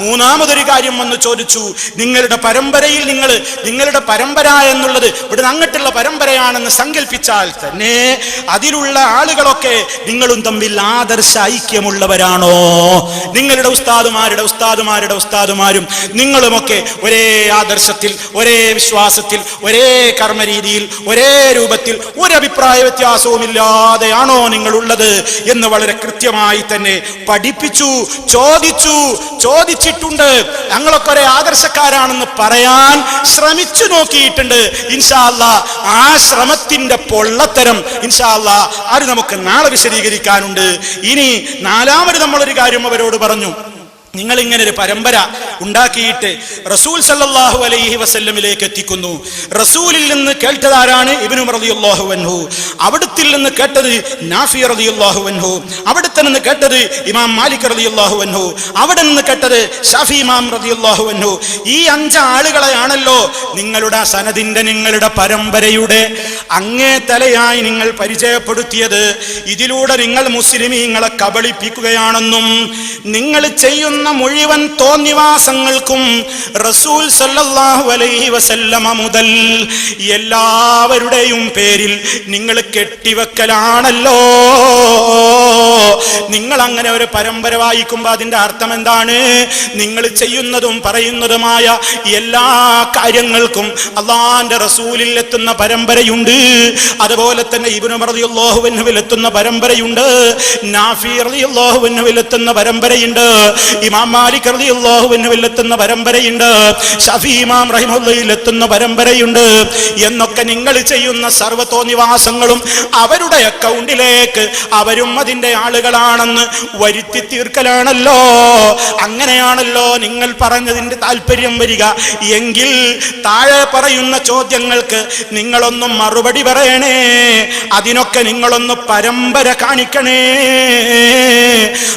മൂന്നാമതൊരു കാര്യം വന്ന് ചോദിച്ചു നിങ്ങളുടെ പരമ്പരയിൽ നിങ്ങൾ നിങ്ങളുടെ പരമ്പര എന്നുള്ളത് ഇവിടെ അങ്ങോട്ടുള്ള പരമ്പരയാണെന്ന് സങ്കല്പിച്ചാൽ തന്നെ അതിലുള്ള ആളുകളൊക്കെ നിങ്ങളും തമ്മിൽ ആദർശ ഐക്യമുള്ളവരാണോ? നിങ്ങളുടെ ഉസ്താദുമാരുടെ ഉസ്താദുമാരുടെ ഉസ്താദുമാരും നിങ്ങളുമൊക്കെ ഒരേ ആദർശത്തിൽ ഒരേ വിശ്വാസത്തിൽ ഒരേ കർമ്മരീതിയിൽ ഒരേ രൂപത്തിൽ ഒരു വ്യത്യാസവും ഇല്ലാതെയാണോ നിങ്ങളുള്ളത്? എന്ന് വളരെ കൃത്യമായി തന്നെ പഠിപ്പിച്ചു ചോദിച്ചു ചോദിച്ചു ചോദിച്ചിട്ടുണ്ട് ഞങ്ങളൊക്കെ ഒരേ ആദർശക്കാരാണെന്ന് പറയാൻ ശ്രമിച്ചു നോക്കിയിട്ടുണ്ട്. ഇൻഷാല്ല ആ ശ്രമത്തിന്റെ പൊള്ളത്തരം ഇൻഷാല്ല അത് നമുക്ക് നാളെ വിശദീകരിക്കാനുണ്ട്. ഇനി നാലാമത് നമ്മളൊരു കാര്യം അവരോട് പറഞ്ഞു. നിങ്ങൾ ഇങ്ങനെ ഒരു പരമ്പര ഉണ്ടാക്കിയിട്ട് റസൂൽ സല്ലാഹു അലൈഹി വസല്ലമിലേക്ക് എത്തിക്കുന്നു. റസൂലിൽ നിന്ന് കേട്ടതാരാണ് ഇബിനു റതിയുല്ലാഹു വൻഹു അവിടത്തിൽ നിന്ന് കേട്ടത് നാഫി റതിയുല്ലാഹു വൻഹു അവിടുത്തെ നിന്ന് കേട്ടത് ഇമാം മാലിക് റതിയുല്ലാഹു വൻഹു അവിടെ നിന്ന് കേട്ടത് ഷാഫി ഇമാം റതിയുല്ലാഹു വൻഹു ഈ അഞ്ച് ആളുകളെയാണല്ലോ നിങ്ങളുടെ സനദിന്റെ നിങ്ങളുടെ പരമ്പരയുടെ അങ്ങേ തലയായി നിങ്ങൾ പരിചയപ്പെടുത്തിയത്. ഇതിലൂടെ നിങ്ങൾ മുസ്ലിമീങ്ങളെ കബളിപ്പിക്കുകയാണെന്നും നിങ്ങൾ ചെയ്യുന്ന മുഴുവൻ തോന്നിവാസങ്ങൾക്കും റസൂൽ സല്ലല്ലാഹു അലൈഹി വസല്ലമ മുതൽ എല്ലാവരുടെയും പേരിൽ നിങ്ങൾ കെട്ടിവെക്കലാണല്ലോ. നിങ്ങൾ അങ്ങനെ ഒരു പരമ്പര വായിക്കുമ്പോൾ അതിന്റെ അർത്ഥം എന്താണ്? നിങ്ങൾ ചെയ്യുന്നതും പറയുന്നതുമായ എല്ലാ കാര്യങ്ങൾക്കും അള്ളാന്റെ റസൂലിൽ എത്തുന്ന പരമ്പരയുണ്ട്. അതുപോലെ തന്നെ ഇബിനു റളിയല്ലാഹുവിൽ എത്തുന്ന പരമ്പരയുണ്ട്. നാഫി റളിയല്ലാഹുവിൽ എത്തുന്ന പരമ്പരയുണ്ട്. ഇമാം മാലിക് റളിയല്ലാഹുവിൽ എത്തുന്ന പരമ്പരയുണ്ട്. ഷഫി ഇമാം റഹിമുള്ളയിൽ എത്തുന്ന പരമ്പരയുണ്ട്. എന്നൊക്കെ നിങ്ങൾ ചെയ്യുന്ന സർവതോന്നിവാസങ്ങളും അവരുടെ അക്കൗണ്ടിലേക്ക് അവരും അതിന്റെ ആളുകളാണെന്ന് വരുത്തി തീർക്കലാണല്ലോ. അങ്ങനെയാണല്ലോ നിങ്ങൾ പറഞ്ഞതിന്റെ താല്പര്യം വരിക. എങ്കിൽ താഴെ പറയുന്ന ചോദ്യങ്ങൾക്ക് നിങ്ങളൊന്നും മറുപടി പറയണേ. അതിനൊക്കെ നിങ്ങളൊന്ന് പരമ്പര കാണിക്കണേ.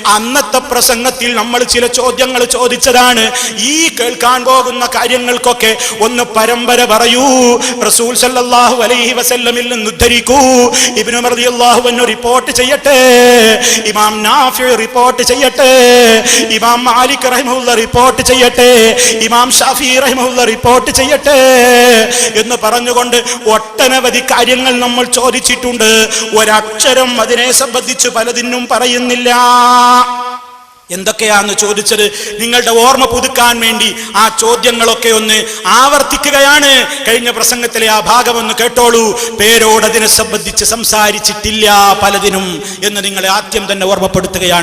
അന്നത്തെ പ്രസംഗത്തിൽ നമ്മൾ ചില ചോദ്യങ്ങൾ ചോദിച്ചതാണ്. ഈ കേൾക്കാൻ പോകുന്ന കാര്യങ്ങൾക്കൊക്കെ ഒന്ന് പരമ്പര പറയൂ. റസൂൽ സല്ലാഹു അലൈഹി വസല്ലമിൽ നിന്ന് ഉദ്ധരിക്കൂ. ഇബ്നു റളിയല്ലാഹു അൻഹു റിപ്പോർട്ട് ചെയ്യട്ടെ. ഇമാം നാഫി റിപ്പോർട്ട് ചെയ്യട്ടെ ഇമാം മാലിക് റഹിമുള്ള റിപ്പോർട്ട് ചെയ്യട്ടെ ഇമാം ഷാഫി റഹിമുള്ള റിപ്പോർട്ട് ചെയ്യട്ടെ എന്ന് പറഞ്ഞുകൊണ്ട് ഒട്ടനവധി കാര്യങ്ങൾ നമ്മൾ ചോദിച്ചിട്ടുണ്ട്. ഒരക്ഷരം അതിനെ സംബന്ധിച്ച് പലതിനും പറയുന്നില്ല. എന്തൊക്കെയാന്ന് ചോദിച്ചത് നിങ്ങളുടെ ഓർമ്മ പുതുക്കാൻ വേണ്ടി ആ ചോദ്യങ്ങളൊക്കെ ഒന്ന് ആവർത്തിക്കുകയാണ്. കഴിഞ്ഞ പ്രസംഗത്തിലെ ആ ഭാഗം ഒന്ന് കേട്ടോളൂ. പേരോടതിനെ സംബന്ധിച്ച് സംസാരിച്ചിട്ടില്ല പലതിനും എന്ന് നിങ്ങളെ ആദ്യം തന്നെ ഓർമ്മപ്പെടുത്തുകയാണ്.